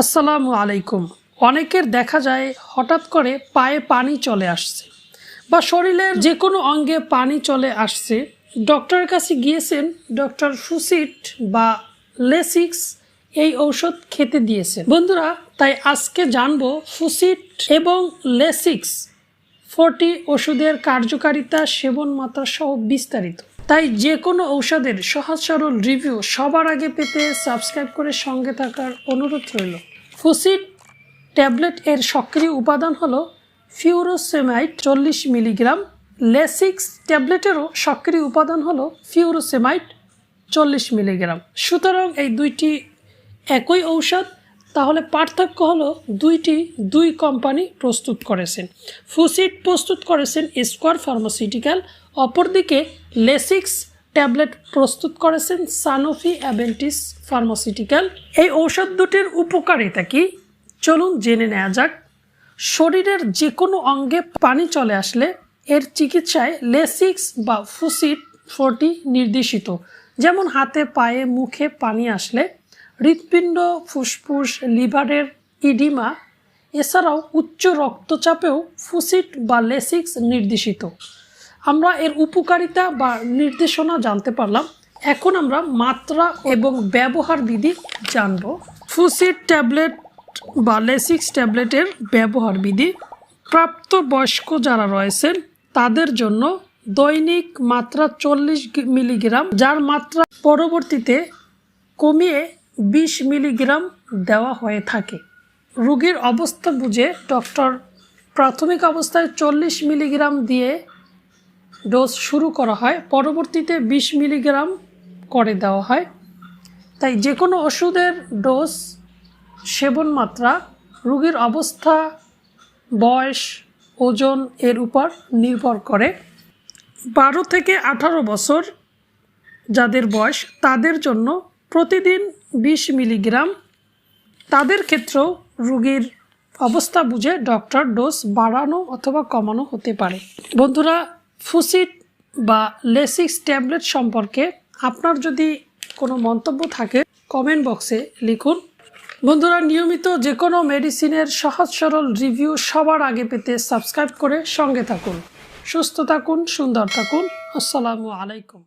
আসসালামু আলাইকুম। অনেকের দেখা যায় হঠাৎ করে পায়ে পানি চলে আসছে বা শরীরের যে কোনো অঙ্গে পানি চলে আসছে। ডক্টরের কাছে গিয়েছেন ডক্টর ফুসিট বা লেসিক্স এই ঔষধ খেতে দিয়েছেন। বন্ধুরা, তাই আজকে জানব ফুসিট এবং লেসিক্স ফোরটি ওষুধের কার্যকারিতা সেবন মাত্রা সহ বিস্তারিত। তাই যে কোনো ঔষধের সহজ সরল রিভিউ সবার আগে পেতে সাবস্ক্রাইব করে সঙ্গে থাকার অনুরোধ রইল। ফুসিড ট্যাবলেট এর সক্রিয় উপাদান হলো ফিউরোসেমাইড চল্লিশ মিলিগ্রাম। লেসিক্স ট্যাবলেটেরও সক্রিয় উপাদান হলো ফিউরোসেমাইড চল্লিশ মিলিগ্রাম। সুতরাং এই দুইটি একই ঔষধ, তাহলে পার্থক্য হলো দুইটি দুই কোম্পানি প্রস্তুত করেছেন। ফুসিড প্রস্তুত করেছেন স্কোয়ার ফার্মাসিউটিক্যাল অপরদিকে লেসিক্স ট্যাবলেট প্রস্তুত করেছেন সানোফি অ্যাভেন্টিস ফার্মাসিউটিক্যাল। এই ঔষধ দুটির উপকারিতা কি? চলুন জেনে নেওয়া যাক। শরীরের যে কোনো অঙ্গে পানি চলে আসলে এর চিকিৎসায় লেসিক্স বা ফুসিড ফোরটি নির্দেশিত। যেমন হাতে, পায়ে, মুখে পানি আসলে হৃৎপিণ্ড, ফুসফুস, লিভারের ইডিমা, এছাড়াও উচ্চ রক্তচাপেও ফুসিট বা লেসিক্স নির্দেশিত। আমরা এর উপকারিতা বা নির্দেশনা জানতে পারলাম। এখন আমরা মাত্রা এবং ব্যবহার বিধি জানব। ফুসিট ট্যাবলেট বা লেসিক্স ট্যাবলেটের ব্যবহার বিধি। প্রাপ্তবয়স্ক যারা রয়েছেন, তাদের জন্য দৈনিক মাত্রা চল্লিশ মিলিগ্রাম, যার মাত্রা পরবর্তীতে কমিয়ে বিশ মিলিগ্রাম দেওয়া হয়ে থাকে। রোগীর অবস্থা বুঝে ডক্টর প্রাথমিক অবস্থায় চল্লিশ মিলিগ্রাম দিয়ে ডোজ শুরু করা হয়, পরবর্তীতে বিশ মিলিগ্রাম করে দেওয়া হয়। তাই যে কোনো ওষুধের ডোজ, সেবন মাত্রা, রোগীর অবস্থা, বয়স, ওজন এর উপর নির্ভর করে। বারো থেকে আঠারো বছর যাদের বয়স, তাদের জন্য প্রতিদিন বিশ মিলিগ্রাম। তাদের ক্ষেত্রেও রোগীর অবস্থা বুঝে ডক্টর ডোজ বাড়ানো অথবা কমানো হতে পারে। বন্ধুরা ফুসিট বা লেসিক্স ট্যাবলেট সম্পর্কে আপনার যদি কোনো মন্তব্য থাকে কমেন্ট বক্সে লিখুন। বন্ধুরা, নিয়মিত যে কোনো মেডিসিনের সহজ সরল রিভিউ সবার আগে পেতে সাবস্ক্রাইব করে সঙ্গে থাকুন। সুস্থ থাকুন, সুন্দর থাকুন। আসসালামু আলাইকুম।